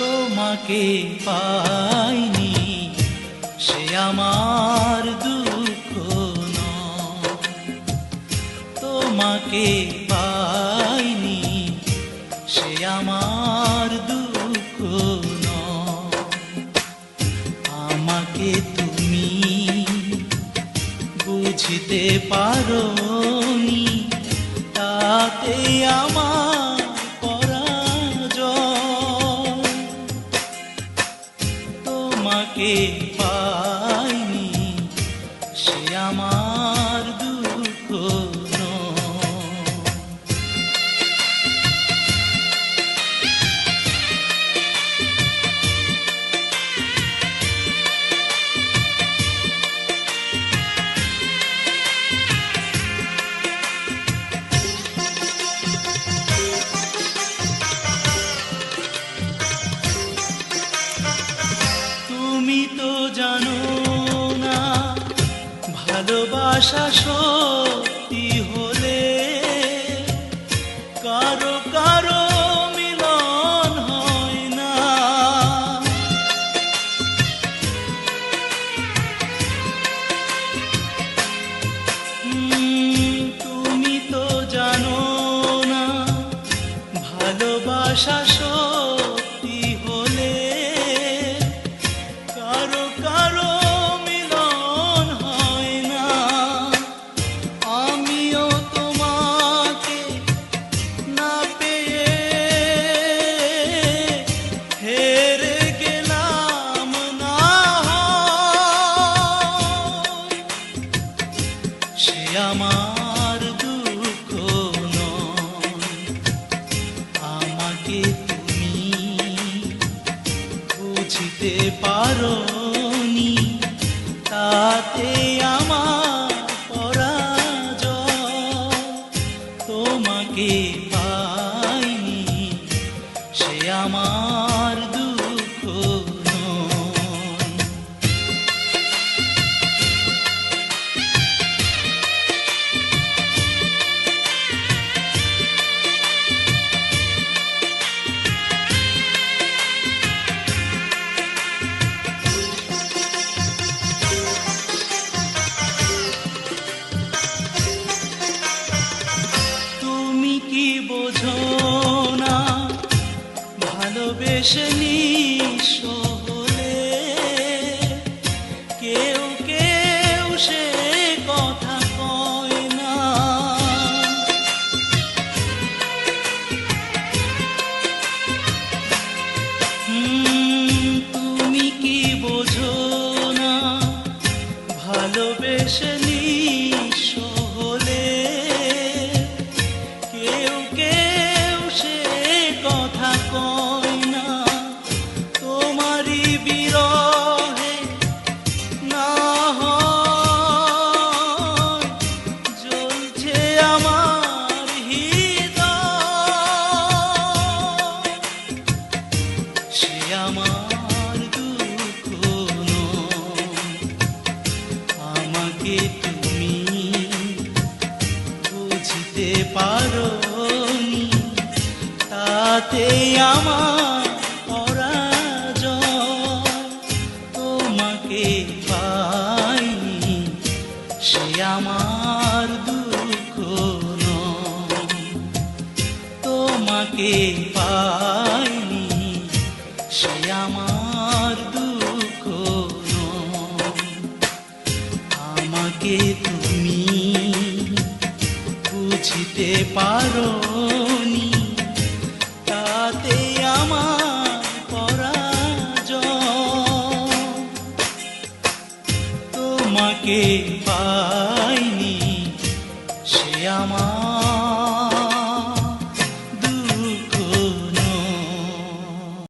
তোমাকে পাইনি, সে আমার দুঃখ তোমাকে পাইনি, সে আমার দুঃখ আমাকে তুমি বুঝতে পারোনি, তাতে আমার ভালোবাসা সত্যি হলে কারও কারও মিলন হয় না। তুমি তো জানো না, ভালোবাসা সত্যি হলে কারও কারও আমার দুঃখ আমাকে তুমি বুঝতে পারোনি তাতে আমার পরাজয়। তোমাকে বোঝো না ভালোবেসে কেউ কেউ সে কথা কয় তুমি কি না ভালোবেসে নিঃস্ব পারোনি। তাতে আমার পরাজয় তোমাকে পাইনি। সে আমার দুঃখ তোমাকে পাইনি। সে আমার দুঃখ আমাকে তুমি বুঝতে পারো তাতে পাইনি সে আমার